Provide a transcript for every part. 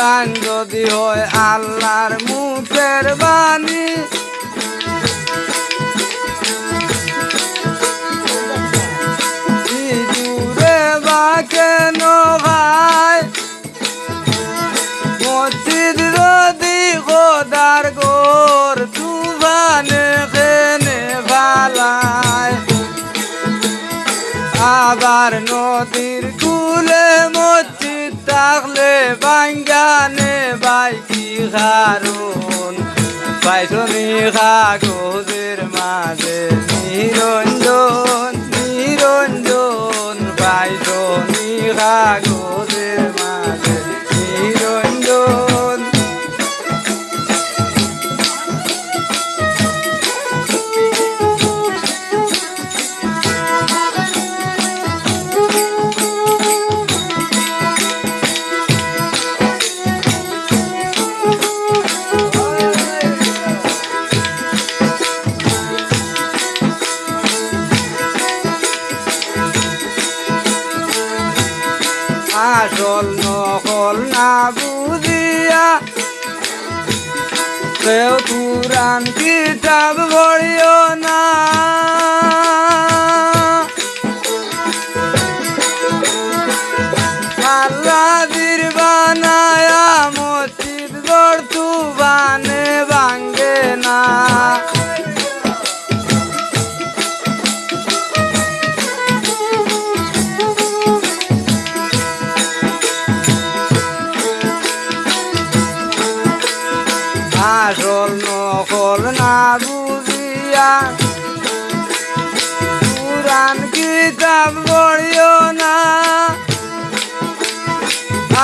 কোরআন যদি হয় আল্লাহর মুখের বাণী। বা কেন খায় মসজিদ আবার নদীর কুলে মসজিদ থাকলে বাঙ্গানে বাইকি পাইছো পাইছনি কাগজের মাঝে নিরঞ্জন নিরঞ্জন পাইছনি কাগজের মাঝে আসল নহল না বুঝিয়া। কেউ পুরাণ কিতাব ভরিও না। আল্লাহ বানায়া মসজিদ গড়তু বানে কিতাব পড়িও না।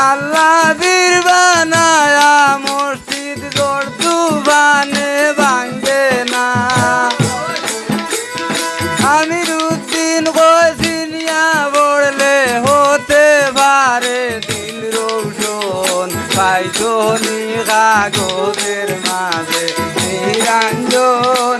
আল্লাহ বীর বানায়া মসজিদ গড় তুফানে ভাঙবে না। আমি রুদিন কইছিনিয়া পড়লে হতে পারে দিল রৌশন। পাইতো নি কাগজের মাঝে নিরঞ্জন